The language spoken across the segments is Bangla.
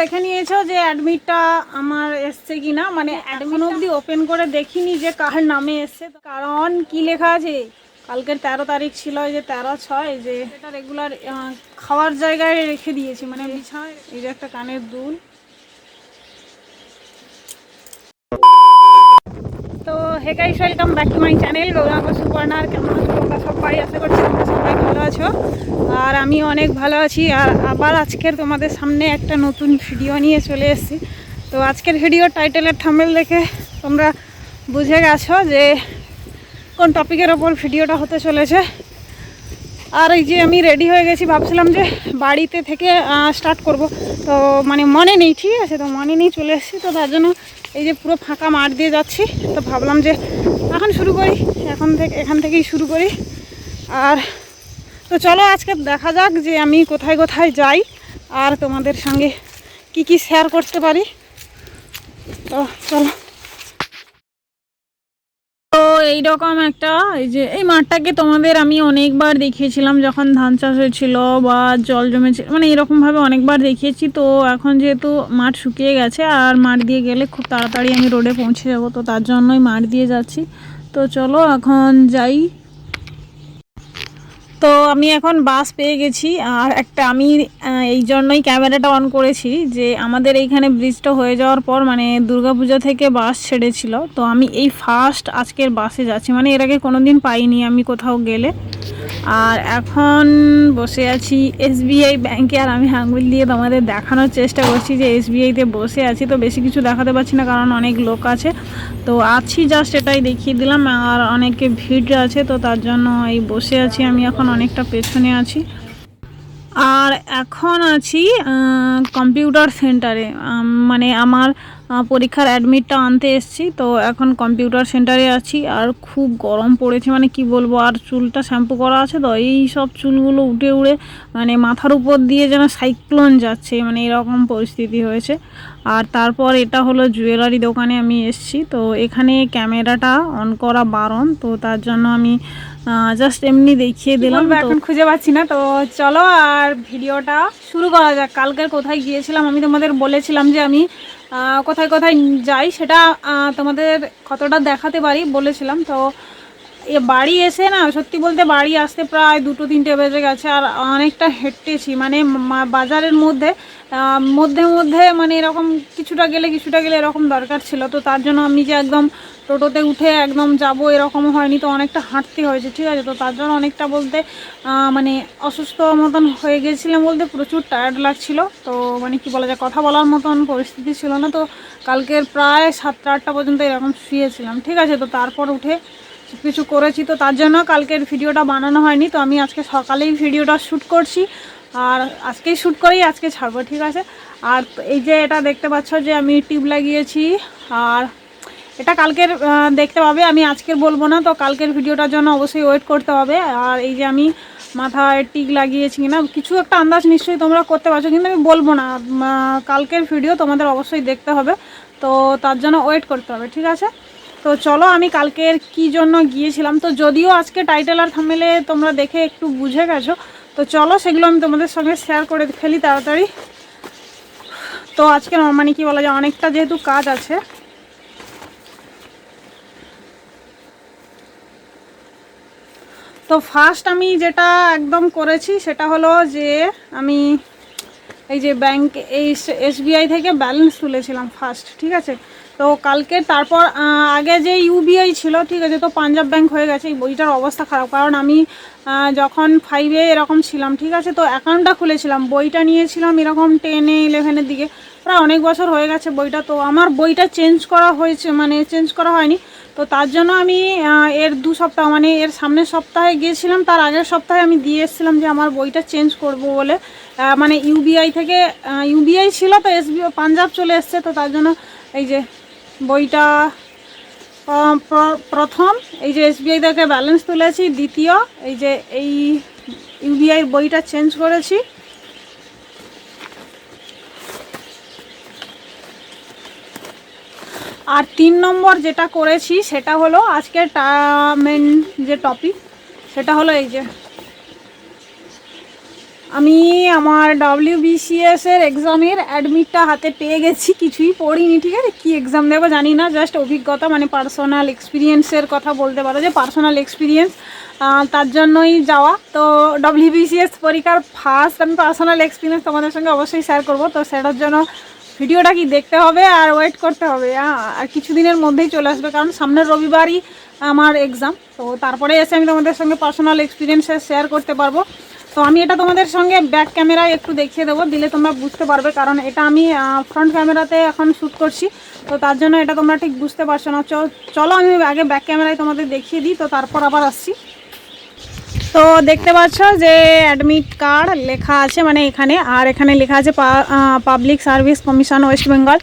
দেখে নিয়েছো যে অ্যাডমিটটা আমার এসছে কিনা? মানে অ্যাডমিন অবধি ওপেন করে দেখিনি যে কার নামে এসছে। কারণ কি লেখা আছে? কালকের তেরো তারিখ ছিল যে তেরো ছয়, যে এটা রেগুলার খাওয়ার জায়গায় রেখে দিয়েছি। মানে বিছানায় এই যে একটা কানের দুল। তো hey guys welcome back to my channel Gauranga সুপর্ণার কেমন আছো তোমরা? সবাই আশা করছি তোমরা সবাই ভালো আছো। আর আমি অনেক ভালো আছি। আর আবার আজকের তোমাদের সামনে একটা নতুন ভিডিও নিয়ে চলে এসেছি। তো আজকের ভিডিও টাইটেলের থামেল দেখে তোমরা বুঝে গেছো যে কোন টপিকের ওপর ভিডিওটা হতে চলেছে। আর এই যে আমি রেডি হয়ে গেছি, ভাবছিলাম যে বাড়িতে থেকে স্টার্ট করব। তো মানে মনে নেই, ঠিক আছে, তো মনে নেই, চলে এসেছি। তো তার জন্য এই যে পুরো ফাঁকা মাঠ দিয়ে যাচ্ছি। তো ভাবলাম যে এখন শুরু করি, এখন থেকে, এখান থেকেই শুরু করি। আর তো চলো আজকে দেখা যাক যে আমি কোথায় কোথায় যাই, আর তোমাদের সঙ্গে কি কি শেয়ার করতে পারি। তো চলো। তো এইরকম একটা, এই যে, এই মাঠটাকে তোমাদের আমি অনেকবার দেখিয়েছিলাম যখন ধান চাষ হয়েছিল বা জল জমেছিল মানে এরকমভাবে অনেকবার দেখিয়েছি। তো এখন যেহেতু মাঠ শুকিয়ে গেছে, আর মাঠ দিয়ে গেলে খুব তাড়াতাড়ি আমি রোডে পৌঁছে যাব, তো তার জন্যই মাঠ দিয়ে যাচ্ছি। তো চলো এখন যাই। তো আমি এখন বাস পেয়ে গেছি, আর একটা আমি এই জন্যই ক্যামেরাটা অন করেছি যে আমাদের এইখানে ব্রিজটা হয়ে যাওয়ার পর মানে দুর্গাপূজা থেকে বাস ছেড়েছিল। তো আমি এই ফার্স্ট আজকের বাসে যাচ্ছি। মানে এর আগে কোনো দিন পাইনি আমি কোথাও গেলে। আর এখন বসে আছি এসবিআই ব্যাংকে আর আমি আঙুল দিয়ে তোমাদের দেখানোর চেষ্টা করছি যে এসবিআইতে বসে আছি। তো বেশি কিছু দেখাতে পারছি না, কারণ অনেক লোক আছে। তো আছি জাস্ট এটাই দেখিয়ে দিলাম, আর অনেকে ভিড় আছে, তো তার জন্য এই বসে আছি। আমি এখন অনেকটা পেছনে আছি। আর এখন আছি কম্পিউটার সেন্টারে মানে আমার পরীক্ষার অ্যাডমিটটা আনতে এসেছি, তো এখন কম্পিউটার সেন্টারে আছি। আর খুব গরম পড়েছে মানে কি বলব, আর চুলটা শ্যাম্পু করা আছে তো, এই সব চুলগুলো উঠে উড়ে মানে মাথার উপর দিয়ে যেন সাইক্লোন যাচ্ছে মানে এরকম পরিস্থিতি হয়েছে। আর তারপর এটা হলো জুয়েলারি দোকানে আমি এসেছি, তো এখানে ক্যামেরাটা অন করা বারণ, তো তার জন্য আমি জাস্ট এমনি দেখিয়ে দিলাম এখন খুঁজে পাচ্ছি না তো চলো আর ভিডিওটা শুরু করা যাক। কালকের কোথায় গিয়েছিলাম আমি তোমাদের বলেছিলাম যে আমি আহ, কোথায় কোথায় যাই সেটা আহ, তোমাদের কতটা দেখাতে পারি বলেছিলাম তো এ বাড়ি এসে না, সত্যি বলতে বাড়ি আসতে প্রায় দুটো, তিনটে বেজে গেছে আর অনেকটা হেঁটেছি। মানে বাজারের মধ্যে মধ্যে মধ্যে মানে এরকম কিছুটা গেলে কিছুটা গেলে এরকম দরকার ছিল। তো তার জন্য আমি যে একদম টোটোতে উঠে একদম যাব এরকম হয়নি, তো অনেকটা হাঁটতে হয়েছে, ঠিক আছে? তো তার জন্য অনেকটা বলতে মানে অসুস্থ মতন হয়ে গেছিলাম বলতে প্রচুর টায়ার্ড লাগছিল। তো মানে কি বলা যায়, কথা বলার মতন পরিস্থিতি ছিল না। তো কালকের প্রায় সাতটা, আটটা পর্যন্ত এরকম শুয়েছিলাম, ঠিক আছে? তো তারপর উঠে কিছু করেছি তো তার জন্য কালকের ভিডিওটা বানানো হয়নি, তো আমি আজকে সকালেই ভিডিওটা শ্যুট করছি। আর আজকেই শ্যুট করেই আজকে ছাড়বো, ঠিক আছে? আর এই যে এটা দেখতে পাচ্ছ যে আমি টিউব লাগিয়েছি, আর এটা কালকের দেখতে পাবে, আমি আজকের বলব না, তো কালকের ভিডিওটার জন্য অবশ্যই ওয়েট করতে হবে। আর এই যে আমি মাথায় টিক লাগিয়েছি কিনা, কিছু একটা আন্দাজ নিশ্চয়ই তোমরা করতে পারছ, কিন্তু আমি বলব না কালকের ভিডিও তোমাদের অবশ্যই দেখতে হবে, তো তার জন্য ওয়েট করতে হবে, ঠিক আছে? তো চলো আমি কালকের কি জন্য গিয়েছিলাম? তো যদিও আজকে টাইটেল আর থামেলে তোমরা দেখে একটু বুঝে গেছো, তো চলো সেগুলো আমি তোমাদের সঙ্গে শেয়ার করে ফেলি তাড়াতাড়ি। তো আজকে মানে কি বলা যায়, অনেকটা যেহেতু কাজ আছে। তো ফার্স্ট আমি যেটা একদম করেছি সেটা হলো যে আমি এই যে ব্যাংক এই এসবিআই থেকে ব্যালেন্স তুলেছিলাম ফার্স্ট ঠিক আছে? তো কালকে তারপর আগে যে ইউবিআই ছিল, ঠিক আছে, তো পাঞ্জাব ব্যাংক হয়ে গেছে বইটার অবস্থা খারাপ। কারণ আমি যখন ফাইভে এরকম ছিলাম, ঠিক আছে, তো অ্যাকাউন্টটা খুলেছিলাম, বইটা নিয়েছিলাম এরকম টেনে ইলেভেনের দিকে। প্রায় অনেক বছর হয়ে গেছে বইটা, তো আমার বইটা চেঞ্জ করা হয়েছে মানে চেঞ্জ করা হয়নি। তো তার জন্য আমি এর দু সপ্তাহ মানে এর সামনের সপ্তাহে গিয়েছিলাম, তার আগের সপ্তাহে আমি দিয়ে এসেছিলাম যে আমার বইটা চেঞ্জ করব বলে। মানে ইউবিআই থেকে ইউবিআই ছিল তো এসবিআই পাঞ্জাব চলে এসছে, তো তার জন্য এই যে বইটা প্র- প্রথম, এই যে এসবিআই থেকে ব্যালেন্স তুলেছি, দ্বিতীয়, এই যে এই ইউবিআই বইটা চেঞ্জ করেছি। আর তিন নম্বর যেটা করেছি, সেটা হলো আজকের টা মেন যে টপিক সেটা হলো এই যে আমি আমার ডাব্লিউবিসিএস এর এক্সামের অ্যাডমিটটা হাতে পেয়ে গেছি কিছুই পড়িনি ঠিক আছে? কী এক্সাম দেবো জানি না জাস্ট অভিজ্ঞতা মানে পার্সোনাল এক্সপিরিয়েন্সের কথা বলতে পারো যে পার্সোনাল এক্সপিরিয়েন্স তার জন্যই যাওয়া। তো ডাব্লিউবিসিএস পরীক্ষার ফার্স্ট আমি পার্সোনাল এক্সপিরিয়েন্স তোমাদের সঙ্গে অবশ্যই শেয়ার করব। তো সেটার জন্য ভিডিওটা কি দেখতে হবে আর ওয়েট করতে হবে আহ, আর কিছুদিনের মধ্যেই চলে আসবে কারণ সামনের রবিবারই আমার এক্সাম তো তারপরে এসে আমি তোমাদের সঙ্গে পার্সোনাল এক্সপিরিয়েন্স শেয়ার করতে পারব। তো আমি এটা তোমাদের সঙ্গে ব্যাক ক্যামেরায় একটু দেখিয়ে দেবো, দিলে তোমরা বুঝতে পারবে, কারণ এটা আমি ফ্রন্ট ক্যামেরাতে এখন শ্যুট করছি। তো তার জন্য এটা তোমরা ঠিক বুঝতে পারছ না। চলো আমি আগে ব্যাক ক্যামেরায় তোমাদের দেখিয়ে দিই, তো তারপর আবার আসছি। তো দেখতে পাচ্ছ যে অ্যাডমিট কার্ড লেখা আছে মানে এখানে, আর এখানে লেখা আছে public service commission West Bengal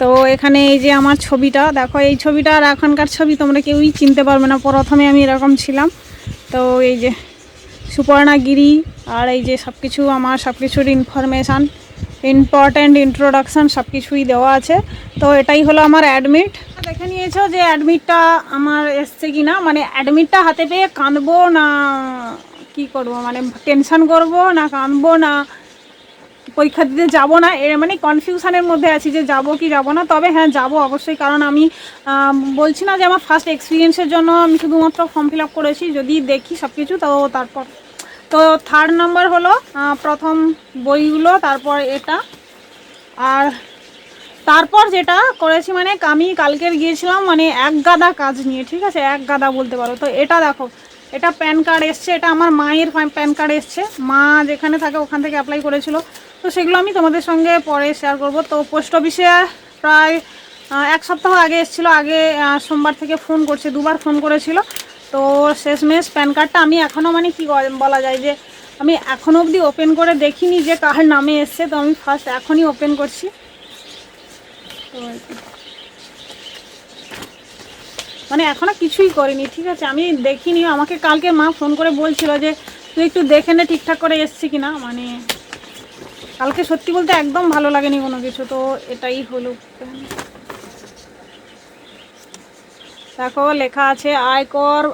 তো এখানে এই যে আমার ছবিটা, দেখো এই ছবিটা আর এখনকার ছবি তোমরা কেউই চিনতে পারবে না। প্রথমে আমি এরকম ছিলাম। তো এই যে সুপর্ণাগিরি আর এই যে সব কিছু আমার সব কিছুর ইনফরমেশান ইম্পর্ট্যান্ট ইন্ট্রোডাকশান সব কিছুই দেওয়া আছে। তো এটাই হলো আমার অ্যাডমিট দেখে নিয়েছো যে অ্যাডমিটটা আমার এসছে কি না মানে অ্যাডমিটটা হাতে পেয়ে কাঁদবো না, কি করব? মানে টেনশন করব না, কাঁদবো না। পরীক্ষা দিতে যাব না। এর মানে কনফিউশনের মধ্যে আছি যে যাব কি যাব না। তবে হ্যাঁ যাব অবশ্যই। কারণ আমি বলছি না যে আমার ফার্স্ট এক্সপিরিয়েন্সের জন্য আমি শুধুমাত্র ফর্ম ফিল আপ করেছি। যদি দেখি সব কিছু তো তারপর, তো থার্ড নাম্বার হলো প্রথম বইগুলো, তারপর এটা। আর তারপর যেটা করেছি মানে আমি কালকের গিয়েছিলাম মানে এক গাদা কাজ নিয়ে, ঠিক আছে? এক গাদা বলতে পারো। তো এটা দেখো, এটা প্যান কার্ড এসছে, এটা আমার মায়ের প্যান কার্ড এসছে। মা যেখানে থাকে ওখান থেকে অ্যাপ্লাই করেছিল। তো সেগুলো আমি তোমাদের সঙ্গে পরে শেয়ার করব। তো পোস্ট অফিসে প্রায় এক সপ্তাহ আগে এসেছিল, আগে সোমবার থেকে ফোন করছে, দুবার ফোন করেছিল। তো শেষমেশ প্যান কার্ডটা আমি এখনও মানে কি বলা যায় যে আমি এখনও অবধি ওপেন করে দেখিনি যে কার নামে এসছে, তো আমি ফার্স্ট এখনই ওপেন করছি। মানে এখনও কিছুই করিনি, ঠিক আছে? আমি দেখিনি। আমাকে কালকে মা ফোন করে বলছিল যে, তুই একটু দেখে নে ঠিকঠাক করে এসছি কিনা? মানে কালকে সত্যি বলতে একদম ভালো লাগেনি কোনো কিছু, তো এটাই হলো। দেখো, লেখা আছে আয়কর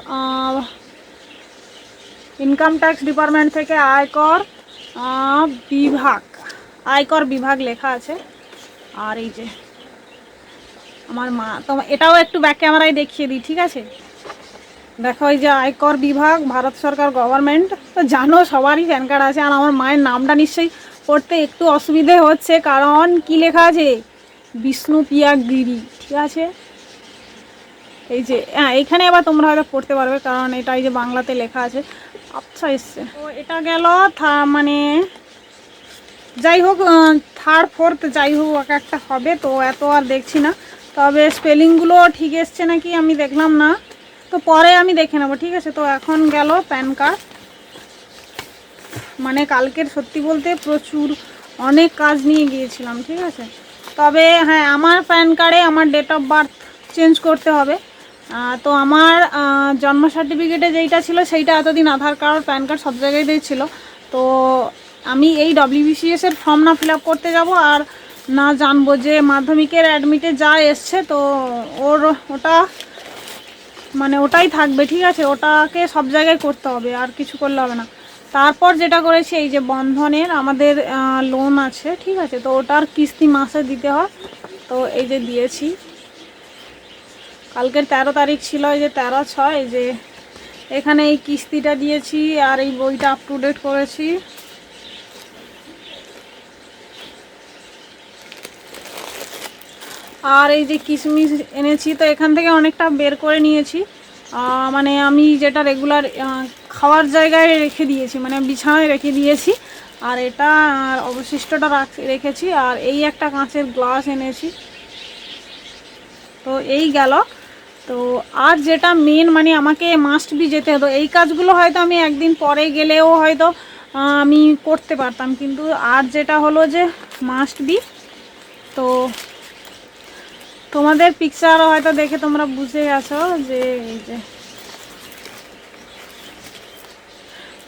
ইনকাম ট্যাক্স ডিপার্টমেন্ট থেকে আয়কর বিভাগ আয়কর বিভাগ লেখা আছে। আর এই যে, আমার মা, তো এটাও একটু ব্যাক ক্যামেরায় দেখিয়ে দিই, ঠিক আছে? দেখো, এই যে আয়কর বিভাগ, ভারত সরকার গভর্নমেন্ট তো জানো সবারই প্যান কার্ড আছে, আর আমার মায়ের নামটা নিশ্চয়ই পড়তে একটু অসুবিধে হচ্ছে, কারণ কি লেখা আছে? বিষ্ণুপ্রিয়া গিরি, ঠিক আছে? এই যে হ্যাঁ এইখানে আবার তোমরা হয়তো পড়তে পারবে, কারণ এটা এই যে বাংলাতে লেখা আছে। আচ্ছা এসছে। তো এটা গেল থা- মানে যাই হোক থার্ড ফোর্থ যাই হোক, এক একটা হবে, তো এত আর দেখছি না। তবে স্পেলিংগুলো ঠিক এসছে নাকি আমি দেখলাম না। তো পরে আমি দেখে নেব, ঠিক আছে? তো এখন গেল প্যান কার্ড। মানে কালকের সত্যি বলতে প্রচুর অনেক কাজ নিয়ে গিয়েছিলাম, ঠিক আছে? তবে হ্যাঁ আমার প্যান কার্ডে আমার ডেট অফ বার্থ চেঞ্জ করতে হবে। তো আমার জন্ম সার্টিফিকেটে যেইটা ছিল সেইটা এতদিন আধার কার্ড, প্যান কার্ড সব জায়গাতেই ছিল। তো আমি এই ডব্লিউবিসিএস এর ফর্ম না ফিল করতে যাব আর না জানব যে মাধ্যমিকের অ্যাডমিটে যা এসছে, তো ওর, ওটা মানে ওটাই থাকবে, ঠিক আছে? ওটাকে সব জায়গায় করতে হবে, আর কিছু করলে হবে না। তারপর যেটা করেছি, এই যে বন্ধনের আমাদের লোন আছে, ঠিক আছে? তো ওটার কিস্তি মাসে দিতে হয়। তো এই যে দিয়েছি। কালকের তেরো তারিখ ছিল, এই যে তেরো ছয় যে এখানে এই কিস্তিটা দিয়েছি আর এই বইটা আপ টু ডেট করেছি। আর এই যে কিশমিশ এনেছি, তো এখান থেকে অনেকটা বের করে নিয়েছি। মানে আমি যেটা রেগুলার খাওয়ার জায়গায় রেখে দিয়েছি মানে বিছানায় রেখে দিয়েছি। আর এটা, আর অবশিষ্টটা রাখ- রেখেছি, আর এই একটা কাঁচের গ্লাস এনেছি। তো এই গেল। তো আর যেটা মেন মানে আমাকে মাস্ট বি যেতে হতো, এই কাজগুলো হয়তো আমি একদিন পরে গেলেও হয়তো আমি করতে পারতাম। কিন্তু আর যেটা হলো যে মাস্ট বি তো তোমাদের পিকচার হয়তো দেখে তোমরা বুঝে গেছো যে এই যে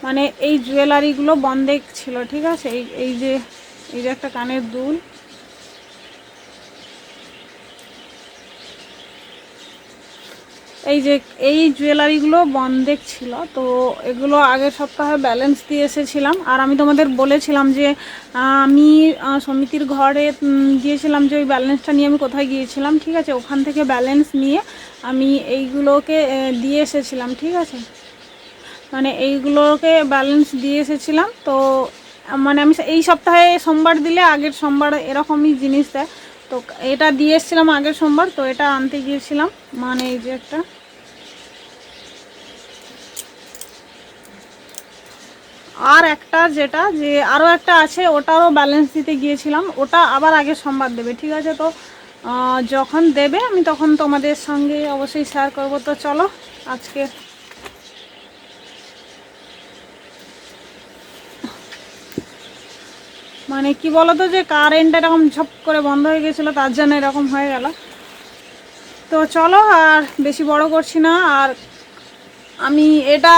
মানে এই জুয়েলারিগুলো বন্ধে ছিল, ঠিক আছে? এই এই যে এই যে একটা কানের দুল। এই যে, এই জুয়েলারিগুলো বন্ধেক ছিল, তো এগুলো আগের সপ্তাহে ব্যালেন্স দিয়ে এসেছিলাম। আর আমি তোমাদের বলেছিলাম যে, আমি সমিতির ঘরে গিয়েছিলাম যে ওই ব্যালেন্সটা নিয়ে আমি কোথায় গিয়েছিলাম, ঠিক আছে? ওখান থেকে ব্যালেন্স নিয়ে আমি এইগুলোকে দিয়ে এসেছিলাম, ঠিক আছে? মানে এইগুলোকে ব্যালেন্স দিয়ে এসেছিলাম। তো মানে আমি এই সপ্তাহে সোমবার দিলে আগের সোমবার এরকমই জিনিস দেয়। তো এটা দিয়ে এসেছিলাম আগের সোমবার, তো এটা আনতে গিয়েছিলাম। মানে এই যে একটা। আর একটা যেটা যে আরও একটা আছে, ওটারও ব্যালেন্স দিতে গিয়েছিলাম। ওটা আবার আগের সোমবার দেবে, ঠিক আছে? তো যখন দেবে, আমি তখন তোমাদের সঙ্গে অবশ্যই শেয়ার করব। তো চলো, আজকে মানে কি বলতো যে কারেন্ট এরকম ঝপ করে বন্ধ হয়ে গেছিল, তার জন্য এরকম হয়ে গেল। তো চলো আর বেশি বড় করছি না, আর আমি এটা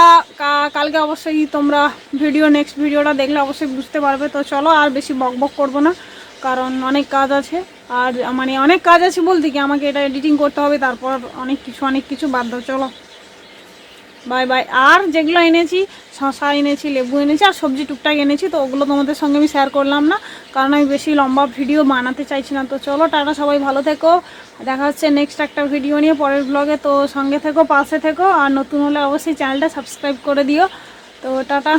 কালকে অবশ্যই তোমরা ভিডিও নেক্সট ভিডিওটা দেখলে অবশ্যই বুঝতে পারবে। তো চলো আর বেশি বক বক করব না, কারণ অনেক কাজ আছে। আর মানে অনেক কাজ আছে বলতে কি, আমাকে এটা এডিটিং করতে হবে, তারপর অনেক কিছু অনেক কিছু বাদ দাও, চলো। Bye bye. আর যেগুলো এনেছি শশা এনেছি, লেবু এনেছি আর সবজি টুকটাক এনেছি, তো ওগুলো তোমাদের সঙ্গে আমি শেয়ার করলাম না, কারণ আমি বেশি লম্বা ভিডিও বানাতে চাইছি না। তো চলো টাটা, সবাই ভালো থেকো। দেখা হচ্ছে নেক্সট একটা ভিডিও নিয়ে পরের ব্লগে তো সঙ্গে থেকো, পাশে থেকো, আর নতুন হলে অবশ্যই চ্যানেলটা সাবস্ক্রাইব করে দিও। তো টাটা।